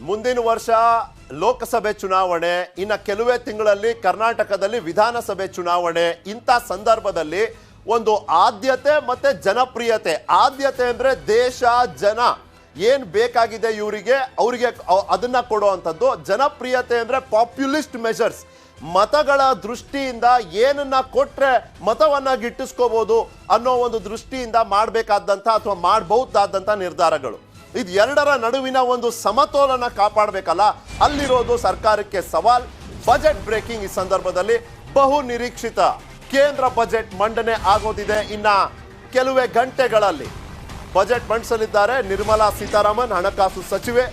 ಮುಂದಿನ ವರ್ಷ ಲೋಕಸಭೆ ಚುನಾವಣೆ, ಇನ್ನ ಕೆಲವೇ ತಿಂಗಳಲ್ಲಿ ಕರ್ನಾಟಕದಲ್ಲಿ ವಿಧಾನಸಭೆ ಚುನಾವಣೆ, ಇಂಥ ಸಂದರ್ಭದಲ್ಲಿ ಒಂದು ಆದ್ಯತೆ ಮತ್ತೆ ಜನಪ್ರಿಯತೆ. ಆದ್ಯತೆ ಅಂದ್ರೆ ದೇಶ, ಜನ. ಏನು ಬೇಕಾಗಿದೆ ಇವರಿಗೆ? ಅವರಿಗೆ ಅದನ್ನ ಕೊಡುವಂಥದ್ದು ಜನಪ್ರಿಯತೆ ಅಂದ್ರೆ ಪಾಪ್ಯುಲಿಸ್ಟ್ ಮೆಷರ್ಸ್. ಮತಗಳ ದೃಷ್ಟಿಯಿಂದ ಏನನ್ನ ಕೊಟ್ಟರೆ ಮತವನ್ನ ಗಿಟ್ಟಿಸ್ಕೋಬೋದು ಅನ್ನೋ ಒಂದು ದೃಷ್ಟಿಯಿಂದ ಮಾಡಬೇಕಾದಂಥ ಅಥವಾ ಮಾಡಬಹುದಾದಂಥ ನಿರ್ಧಾರಗಳು. ಇದು ಎರಡರ ನಡುವಿನ ಒಂದು ಸಮತೋಲನ ಕಾಪಾಡಬೇಕಲ್ಲ? ಅಲ್ಲಿರೋದು ಸರ್ಕಾರಕ್ಕೆ ಸವಾಲ್. ಬಜೆಟ್ ಬ್ರೇಕಿಂಗ್ ಈ ಸಂದರ್ಭದಲ್ಲಿ ಬಹು ನಿರೀಕ್ಷಿತ. ಕೇಂದ್ರ ಬಜೆಟ್ ಮಂಡನೆ ಆಗೋದಿದೆ ಇನ್ನ ಕೆಲವೇ ಗಂಟೆಗಳಲ್ಲಿ. ಬಜೆಟ್ ಮಂಡಿಸಲಿದ್ದಾರೆ ನಿರ್ಮಲಾ ಸೀತಾರಾಮನ್, ಹಣಕಾಸು ಸಚಿವೆ.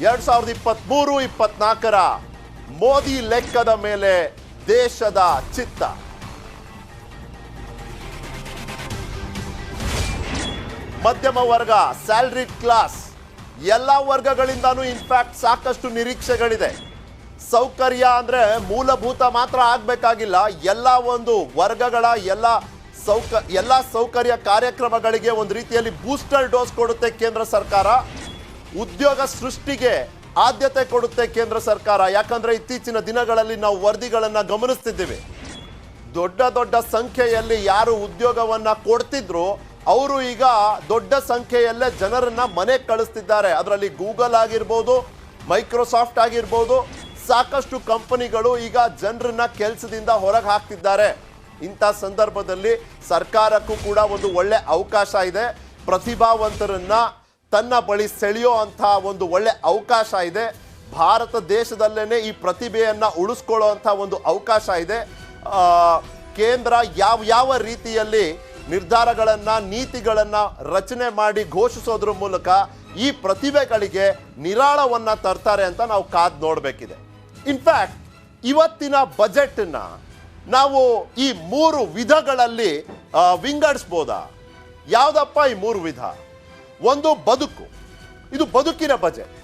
ಎರಡ್ ಸಾವಿರದ ಇಪ್ಪತ್ಮೂರು, ಇಪ್ಪತ್ನಾಲ್ಕರ ಮೋದಿ ಲೆಕ್ಕದ ಮೇಲೆ ದೇಶದ ಚಿತ್ತ. ಮಧ್ಯಮ ವರ್ಗ ಸ್ಯಾಲ್ರಿ ಕ್ಲಾಸ್ ಎಲ್ಲ ವರ್ಗಗಳಿಂದಾನು ಇನ್ಫ್ಯಾಕ್ಟ್ ಸಾಕಷ್ಟು ನಿರೀಕ್ಷೆಗಳಿದೆ. ಸೌಕರ್ಯ ಅಂದ್ರೆ ಮೂಲಭೂತ ಮಾತ್ರ ಆಗಬೇಕಾಗಿಲ್ಲ. ಎಲ್ಲ ಒಂದು ವರ್ಗಗಳ ಎಲ್ಲ ಸೌಕ, ಎಲ್ಲ ಸೌಕರ್ಯ ಕಾರ್ಯಕ್ರಮಗಳಿಗೆ ಒಂದು ರೀತಿಯಲ್ಲಿ ಬೂಸ್ಟರ್ ಡೋಸ್ ಕೊಡುತ್ತೆ ಕೇಂದ್ರ ಸರ್ಕಾರ. ಉದ್ಯೋಗ ಸೃಷ್ಟಿಗೆ ಆದ್ಯತೆ ಕೊಡುತ್ತೆ ಕೇಂದ್ರ ಸರ್ಕಾರ. ಯಾಕಂದ್ರೆ ಇತ್ತೀಚಿನ ದಿನಗಳಲ್ಲಿ ನಾವು ವರದಿಗಳನ್ನು ಗಮನಿಸ್ತಿದ್ದೀವಿ. ದೊಡ್ಡ ದೊಡ್ಡ ಸಂಖ್ಯೆಯಲ್ಲಿ ಯಾರು ಉದ್ಯೋಗವನ್ನ ಕೊಡ್ತಿದ್ರು ಅವರು ಈಗ ದೊಡ್ಡ ಸಂಖ್ಯೆಯಲ್ಲೇ ಜನರನ್ನ ಮನೆ ಕಳಿಸ್ತಿದ್ದಾರೆ. ಅದರಲ್ಲಿ ಗೂಗಲ್ ಆಗಿರ್ಬೋದು, ಮೈಕ್ರೋಸಾಫ್ಟ್ ಆಗಿರ್ಬೋದು, ಸಾಕಷ್ಟು ಕಂಪನಿಗಳು ಈಗ ಜನರನ್ನ ಕೆಲಸದಿಂದ ಹೊರಗೆ ಹಾಕ್ತಿದ್ದಾರೆ. ಇಂಥ ಸಂದರ್ಭದಲ್ಲಿ ಸರ್ಕಾರಕ್ಕೂ ಕೂಡ ಒಂದು ಒಳ್ಳೆ ಅವಕಾಶ ಇದೆ. ಪ್ರತಿಭಾವಂತರನ್ನ ತನ್ನ ಬಳಿ ಸೆಳೆಯೋ ಅಂತ ಒಂದು ಒಳ್ಳೆ ಅವಕಾಶ ಇದೆ. ಭಾರತ ದೇಶದಲ್ಲೇ ಈ ಪ್ರತಿಭೆಯನ್ನು ಉಳಿಸ್ಕೊಳ್ಳೋ ಅಂಥ ಒಂದು ಅವಕಾಶ ಇದೆ. ಕೇಂದ್ರ ಯಾವ ಯಾವ ರೀತಿಯಲ್ಲಿ ನಿರ್ಧಾರಗಳನ್ನ, ನೀತಿಗಳನ್ನು ರಚನೆ ಮಾಡಿ ಘೋಷಿಸೋದ್ರ ಮೂಲಕ ಈ ಪ್ರತಿಭೆಗಳಿಗೆ ನಿರಾಳವನ್ನ ತರ್ತಾರೆ ಅಂತ ನಾವು ಕಾದು ನೋಡಬೇಕಿದೆ. ಇನ್ಫ್ಯಾಕ್ಟ್ ಇವತ್ತಿನ ಬಜೆಟ್ನ ನಾವು ಈ ಮೂರು ವಿಧಗಳಲ್ಲಿ ವಿಂಗಡಿಸ್ಬೋದಾ? ಯಾವುದಪ್ಪ ಈ ಮೂರು ವಿಧ? ಒಂದು ಬದುಕು. ಇದು ಬದುಕಿನ ಬಜೆಟ್.